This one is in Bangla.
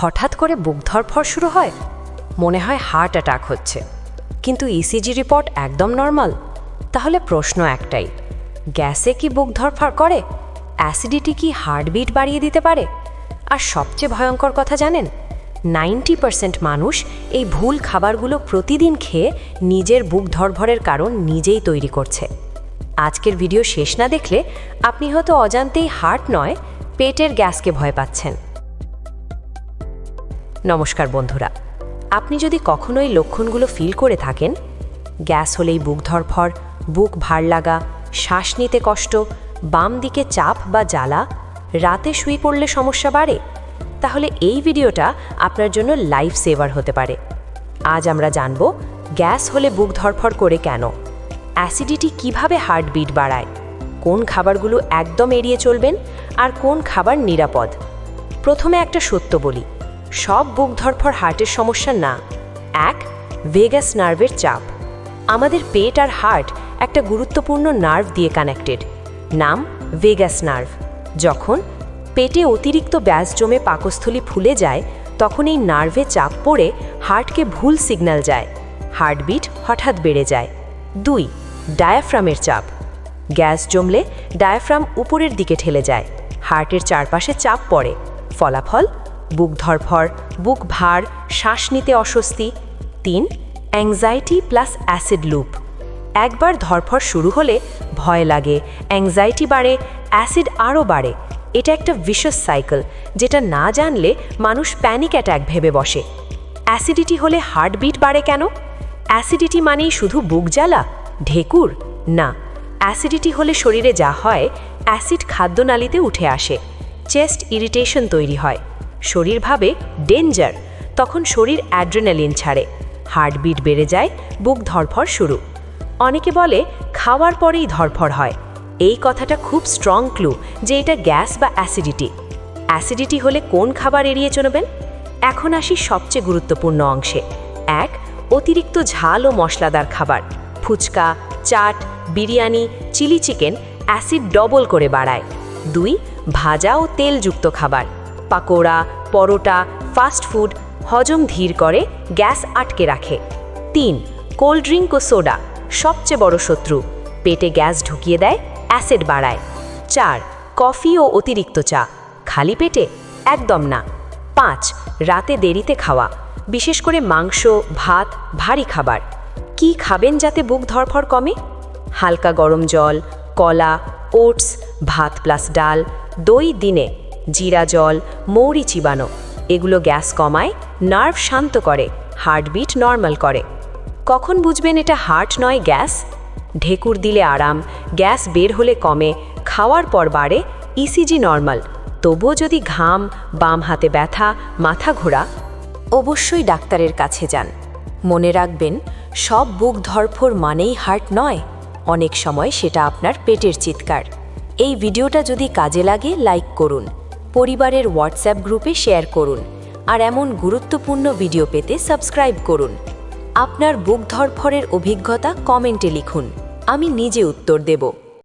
হঠাৎ করে বুক ধরফর শুরু হয়। মনে হয় হার্ট অ্যাটাক হচ্ছে। কিন্তু ইসিজি রিপোর্ট একদম নর্মাল। তাহলে প্রশ্ন একটাই, গ্যাসে কি বুক ধরফর করে? অ্যাসিডিটি কি হার্টবিট বাড়িয়ে দিতে পারে? আর সবচেয়ে ভয়ঙ্কর কথা জানেন, নাইনটি পার্সেন্ট মানুষ এই ভুল খাবারগুলো প্রতিদিন খেয়ে নিজের বুক ধরভরের কারণ নিজেই তৈরি করছে। আজকের ভিডিও শেষ না দেখলে আপনি হয়তো অজান্তেই হার্ট নয়, পেটের গ্যাসকে ভয় পাচ্ছেন। নমস্কার বন্ধুরা। আপনি যদি কখনোই লক্ষণগুলো ফিল করে থাকেন, গ্যাস হলেই বুক ধরফর বুক ভার লাগা, শ্বাস নিতে কষ্ট, বাম দিকে চাপ বা জ্বালা, রাতে শুয়ে পড়লে সমস্যা বাড়ে, তাহলে এই ভিডিওটা আপনার জন্য লাইফ সেভার হতে পারে। আজ আমরা জানব গ্যাস হলে বুক ধরফর করে কেন অ্যাসিডিটি কীভাবে হার্টবিট বাড়ায়, কোন খাবারগুলো একদম এড়িয়ে চলবেন, আর কোন খাবার নিরাপদ। প্রথমে একটা সত্য বলি সব বুক ধরফর হার্টের সমস্যা না। এক ভেগাস নার্ভের চাপ। আমাদের পেট আর হার্ট একটা গুরুত্বপূর্ণ নার্ভ দিয়ে কানেক্টেড নাম ভেগাস নার্ভ যখন পেটে অতিরিক্ত ব্যাস জমে পাকস্থলী ফুলে যায়, তখন এই নার্ভে চাপ পড়ে হার্টকে ভুল সিগন্যাল যায়। হার্টবিট হঠাৎ বেড়ে যায়। দুই ডায়াফ্রামের চাপ। গ্যাস জমলে ডায়াফ্রাম উপরের দিকে ঠেলে যায়। হার্টের চারপাশে চাপ পড়ে। ফলাফল বুক ধরফর, বুক ভার, শ্বাস নিতে অস্বস্তি। তিন অ্যাংজাইটি প্লাস অ্যাসিড লুপ একবার ধরফর শুরু হলে ভয় লাগে। অ্যাংজাইটি বাড়ে অ্যাসিড আরও বাড়ে। এটা একটা ভিশাস সাইকেল যেটা না জানলে মানুষ প্যানিক অ্যাট্যাক ভেবে বসে। অ্যাসিডিটি হলে হার্টবিট বাড়ে কেন? অ্যাসিডিটি মানেই শুধু বুক জ্বালা? ঢেকুর? না। অ্যাসিডিটি হলে শরীরে যা হয় অ্যাসিড খাদ্যনালীতে উঠে আসে। চেস্ট ইরিটেশন তৈরি হয়। শরীর ভাবে ডেঞ্জার তখন শরীর অ্যাড্রেনালিন ছাড়ে। হার্টবিট বেড়ে যায়, বুক ধরফর শুরু। অনেকে বলে, খাওয়ার পরেই ধরফর হয়। এই কথাটা খুব স্ট্রং ক্লু যে এটা গ্যাস বা অ্যাসিডিটি অ্যাসিডিটি হলে কোন খাবার এড়িয়ে চলবেন? এখন আসি সবচেয়ে গুরুত্বপূর্ণ অংশে। এক, অতিরিক্ত ঝাল ও মশলাদার খাবার। Fuchka, chaat, biryani, chilli chicken acid double করে বাড়ায়। দুই, ভাজা ও তেলযুক্ত খাবার। পাকোড়া, পরোটা ফাস্ট ফুড হজম ধীর করে, গ্যাস আটকে রাখে। তিন কোল্ড ড্রিঙ্ক ও সোডা সবচেয়ে বড় শত্রু। পেটে গ্যাস ঢুকিয়ে দেয় অ্যাসিড বাড়ায়। চার কফি ও অতিরিক্ত চা। খালি পেটে? একদম না। পাঁচ, রাতে দেরিতে খাওয়া। বিশেষ করে মাংস, ভাত, ভারী খাবার। কি খাবেন যাতে বুক ধরফর কমে? হালকা গরম জল, কলা, ওটস, ভাত প্লাস ডাল। দই দিনে জিরা জল, মৌরি চিবানো। এগুলো গ্যাস কমায়, নার্ভ শান্ত করে, হার্টবিট নর্মাল করে। কখন বুঝবেন এটা হার্ট নয়, গ্যাস? ঢেকুর দিলে আরাম, গ্যাস বের হলে কমে, খাওয়ার পর বাড়ে, ইসিজি নর্মাল। তবুও যদি ঘাম, বাম হাতে ব্যথা, মাথা ঘোরা, অবশ্যই ডাক্তারের কাছে যান। মনে রাখবেন, সব বুক ধরফর মানেই হার্ট নয়। অনেক সময় সেটা আপনার পেটের চিৎকার। এই ভিডিওটা যদি কাজে লাগে, লাইক করুন। পরিবারের হোয়াটসঅ্যাপ গ্রুপে শেয়ার করুন আর এমন গুরুত্বপূর্ণ ভিডিও পেতে সাবস্ক্রাইব করুন। আপনার বুক ধরফরের অভিজ্ঞতা কমেন্টে লিখুন। আমি নিজে উত্তর দেব।